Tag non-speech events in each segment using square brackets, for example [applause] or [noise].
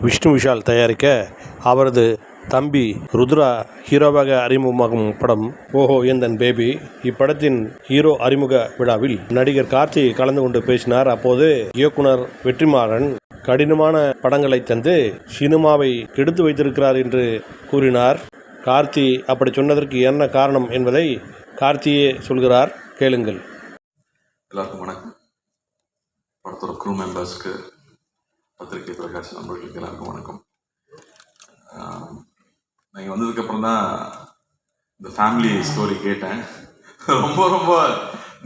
விஷ்ணு விஷால் தயாரிக்க அவரது தம்பி ருத்ரா ஹீரோவாக அறிமுகமாகும் படம் ஓஹோ எந்தன் பேபி இப்படத்தின் ஹீரோ அறிமுக விழாவில் நடிகர் கார்த்தி கலந்து கொண்டு பேசினார். அப்போது இயக்குனர் வெற்றிமாறன் கடினமான படங்களை தந்து சினிமாவை கெடுத்து வைத்திருக்கிறார் என்று கூறினார். கார்த்தி அப்படி சொன்னதற்கு என்ன காரணம் என்பதை கார்த்தியே சொல்கிறார். கேளுங்கள். எல்லாருக்கும் வணக்கம். படத்தோட க்ரூ மெம்பர்ஸ்க்கு பத்திரிகை பிரகாஷ் நண்பர்களுக்கு எல்லாருக்கும் வணக்கம். நீங்கள் வந்ததுக்கப்புறம் தான் இந்த ஃபேமிலி ஸ்டோரி கேட்டேன். ரொம்ப ரொம்ப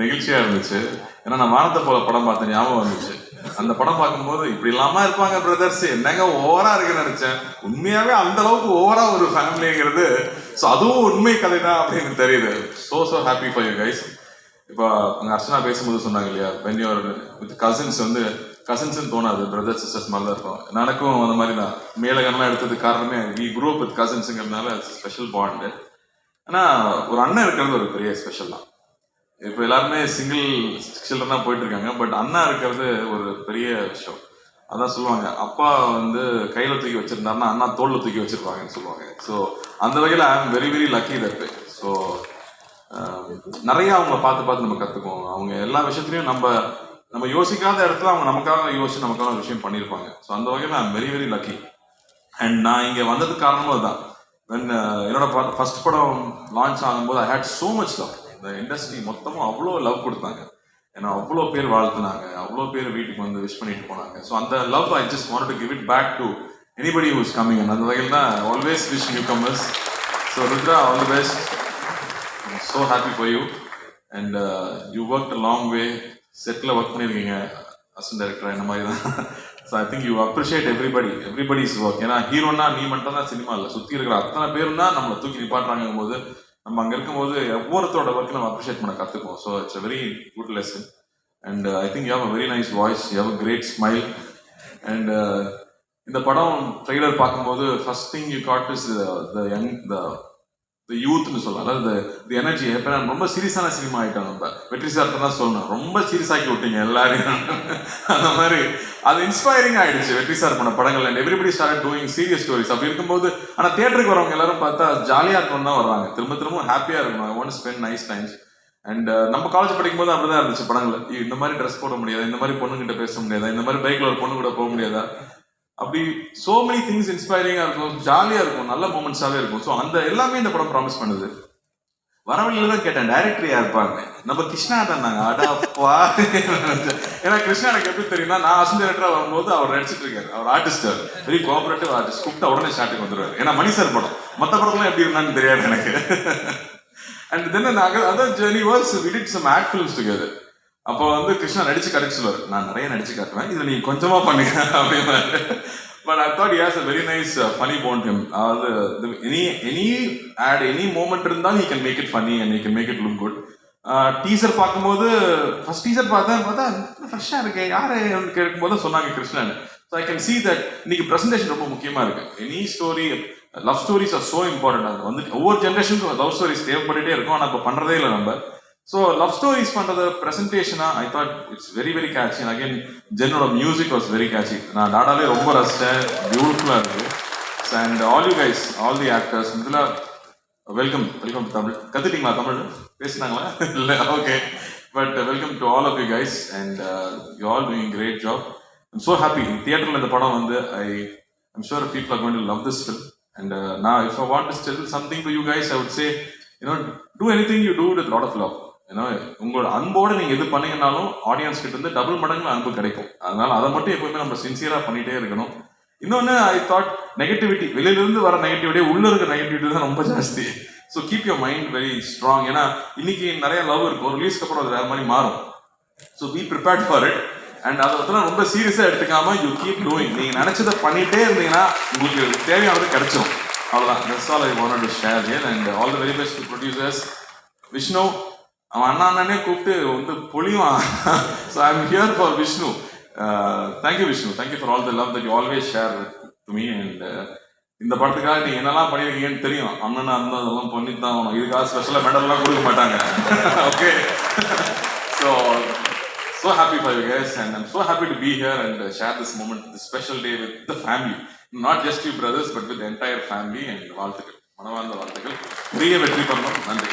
நெகிழ்ச்சியாக இருந்துச்சு. ஏன்னா நான் வானத்தை போல படம் பார்த்த ஞாபகம் வந்துச்சு. அந்த படம் பார்க்கும்போது இப்படி இல்லாமல் இருப்பாங்க பிரதர்ஸ் என்னங்க ஓவராக இருக்குன்னு நினச்சேன். உண்மையாகவே அந்த அளவுக்கு ஓவரா ஒரு ஃபேமிலிங்கிறது ஸோ அதுவும் உண்மை கதை தான் அப்படின்னு தெரியுது. So so happy for you guys இப்போ அங்கே அர்ச்சனா பேசும்போது சொன்னாங்க இல்லையா வென் யூர் வித் கசின்ஸ் வந்து கசின்ஸ்னு தோணாது பிரதர் சிஸ்டர்ஸ் மாதிரி தான் இருக்கும். எனக்கும் அந்த மாதிரி தான். மேலகம்லாம் எடுத்ததுக்கு காரணமே வி குரூப் வித் கசின்ஸுங்கிறதுனால ஸ்பெஷல் பாண்டு ஆனால் ஒரு அண்ணன் இருக்கிறது ஒரு பெரிய ஸ்பெஷல் தான். இப்போ எல்லாருமே சிங்கிள் சில்ட்ரனாக போயிட்டு இருக்காங்க பட் அண்ணா இருக்கிறது ஒரு பெரிய விஷயம். அதான் சொல்லுவாங்க அப்பா வந்து கையில் தூக்கி வச்சிருந்தாருன்னா அண்ணா தோளில் தூக்கி வச்சிருப்பாங்கன்னு சொல்லுவாங்க. ஸோ அந்த வகையில் I very very lucky that so நிறைய அவங்கள பார்த்து பார்த்து நம்ம கற்றுக்குவோம் அவங்க எல்லா விஷயத்துலையும் நம்ம நம்ம யோசிக்காத இடத்துல அவங்க நமக்காக யோசிச்சு நமக்காக ஒரு விஷயம் பண்ணியிருப்பாங்க. ஸோ அந்த வகையில் நான் வெரி வெரி லக்கி அண்ட் நான் இங்கே வந்ததுக்கு காரணமும் அதுதான். வென் uh, என்னோட ஃபர்ஸ்ட் படம் லான்ச் ஆகும்போது I had so much love இந்த இண்டஸ்ட்ரி மொத்தமும் அவ்வளோ லவ் கொடுத்தாங்க. ஏன்னா அவ்வளோ பேர் வாழ்த்துனாங்க. அவ்வளோ பேர் வீட்டுக்கு வந்து விஷ் பண்ணிட்டு போனாங்க. ஸோ அந்த love I just want to give it back to anybody who's coming அந்த வகையில் தான் always wish newcomers so Rudra all the best so happy for you and you work a long way settle work பண்ணியிருக்கீங்க as an director இந்த மாதிரி தான் so I think you appreciate everybody everybody is work ஏன்னா ஹீரோனா நீ மட்டும் தான் cinema இல்லை. சுற்றி இருக்கிற அத்தனை பேரும் தான் நம்மளை தூக்கி நிப்பாட்டுறாங்கும் போது நம்ம அங்கே இருக்கும்போது ஒவ்வொருத்தரோட ஒர்க்கு நம்ம அப்ரிஷியேட் பண்ண கற்றுக்குவோம் so it's a very good lesson and I think you have a very nice voice you have a great smile and இந்த படம் ட்ரெய்லர் பார்க்கும்போது first thing you got is the young the யூத்னு சொல்லலாம் அதாவது தி energy எப்போ நான் ரொம்ப சீரியஸான cinema ஆகிட்டோம் நம்ம வெற்றி சார் தான் சொல்லணும் ரொம்ப சீரியஸ் ஆக்கி விட்டீங்க எல்லாரையும். [laughs] அந்த மாதிரி. அது இன்ஸ்பைரிங் ஆயிடுச்சு. வெற்றி சார் பண்ண படங்கள். And everybody start doing serious stories அப்படி இருக்கும்போது ஆனால் தேட்டருக்கு வரவங்க எல்லாரும் பார்த்தா ஜாலியாக இருக்கணும் தான் வர்றாங்க. திரும்ப திரும்ப ஹாப்பியாக இருக்கணும். I want spend nice times and நம்ம காலேஜ் படிக்கும் போது அப்படிதான் இருந்துச்சு படங்கள். இந்த மாதிரி ட்ரெஸ் போட முடியாதா? இந்த மாதிரி பொண்ணுகிட்ட பேச முடியாதா? இந்த மாதிரி பைக்ல ஒரு பொண்ணு கூட போக முடியாதா? அப்படி சோ மெனி திங்ஸ் இன்ஸ்பைரிங்காக இருக்கும். ஜாலியா இருக்கும். நல்ல மூமெண்ட்ஸாகவே இருக்கும். ஸோ அந்த எல்லாமே இந்த படம் ப்ராமிஸ் பண்ணுது. வரவழியில தான் கேட்டேன் டைரக்டர் யார் இருப்பாங்க நம்ம கிருஷ்ணா தான் நாங்கள் அடாப்பா ஏன்னா கிருஷ்ணா எனக்கு எப்படி தெரியும்னா நான் அசன் டைரக்டரா வரும்போது அவர் நடிச்சிட்டு இருக்காரு. அவர் ஆர்டிஸ்ட் வெரி கோஆபரேட்டிவ் ஆர்டிஸ்ட் கூப்பிட்டா உடனே ஷாட்டுக்கு வந்துடுவார் ஏன்னா மணி சார் படம். மற்ற படம்லாம் எப்படி இருந்தான்னு தெரியாது எனக்கு. அண்ட் தென் நாங்கள் அதான் journey was we did some act films together அப்போ வந்து கிருஷ்ணா நடிச்சு கரெக்ட் சொல்லுவார். நான் நிறைய நடிச்சு காட்டுவேன். இதில் நீங்க கொஞ்சமா பண்ணுங்க அப்படின்னு but I thought has a very nice funny bone him அதாவது any any at any moment இருந்தாலும் you can make it funny and you can make it look good teaser பார்க்கும்போது ஃபர்ஸ்ட் டீசர் பார்த்தேன். பார்த்தா ஃப்ரெஷ்ஷாக இருக்கு. யார்? கேட்கும்போது சொன்னாங்க Krishnan. So I can see that இன்னைக்கு ப்ரெசன்டேஷன் ரொம்ப முக்கியமாக இருக்கு. Any story love stories are so important அது வந்து ஒவ்வொரு ஜென்ரேஷனுக்கும் லவ் ஸ்டோரிஸ் தேவைப்பட்டுட்டே இருக்கும். ஆனால் இப்போ பண்றதே இல்லை நம்ம. ஸோ லவ் ஸ்டோரிஸ் பண்ணுறது பிரசன்டேஷனா I thought it's very very catchy again ஜென்னோட music was very catchy நான் நாடாலே ரொம்ப ரசித்தேன் பியூட்டிஃபுல்லாக இருக்குது and all you guys all the actors இதில் வெல்கம் வெல்கம் தமிழ். கத்துட்டீங்களா தமிழ்? பேசினாங்களா? இல்லை okay but welcome to all of you guys and you all doing great job I'm so happy தியேட்டரில் இந்த படம் வந்து I I'm sure people are going to love this film and நான் if I want to tell something to you guys I would say you know do anything you do with lot of love ஏன்னா உங்களோட அன்போடு நீங்கள் எது பண்ணீங்கனாலும் audience கிட்ட இருந்து double மடங்கு அன்பு கிடைக்கும். அதனால அதை மட்டும் எப்பவுமே நம்ம சின்சியராக பண்ணிகிட்டே இருக்கணும். இன்னொன்று ஐ தாட் நெகட்டிவிட்டி வெளியிலிருந்து வர நெகட்டிவிட்டி உள்ள இருக்க நெகட்டிவிட்டி தான் ரொம்ப ஜாஸ்தி. So keep your mind very strong ஏன்னா இன்னைக்கு நிறைய லவ் இருக்கும். ரிலீஸ்க்கு அப்புறம் அது வேறு மாதிரி மாறும். So be prepared for it and அதை வந்து ரொம்ப சீரியஸாக எடுத்துக்காம யூ கீப் டூயிங் நீங்கள் நினச்சதை பண்ணிகிட்டே இருந்தீங்கன்னா உங்களுக்கு தேவையானது கிடைச்சிடும் அவ்வளோதான் that's all I want to share here and all the very best producers Vishnu அவன் அண்ணா அண்ணனே கூப்பிட்டு வந்து புளிவான் so I am here for Vishnu thank you Vishnu thank you for all the love that you always share to me and இந்த படத்துக்காக நீங்க என்னெல்லாம் பண்ணிருக்கீங்கன்னு தெரியும். அண்ணனா இருந்தா அதெல்லாம் பண்ணி தான் ஆகணும். இதுக்காக ஸ்பெஷலாக மெடல்லாம் கொடுக்க மாட்டாங்க. Okay so so happy for you guys and I'm so happy to be here and share this moment moment, special day with the family not just you brothers but with entire family and வாழ்த்துக்கள். மனவார்ந்த வாழ்த்துக்கள். பெரிய வெற்றி பண்ணணும் நன்றி.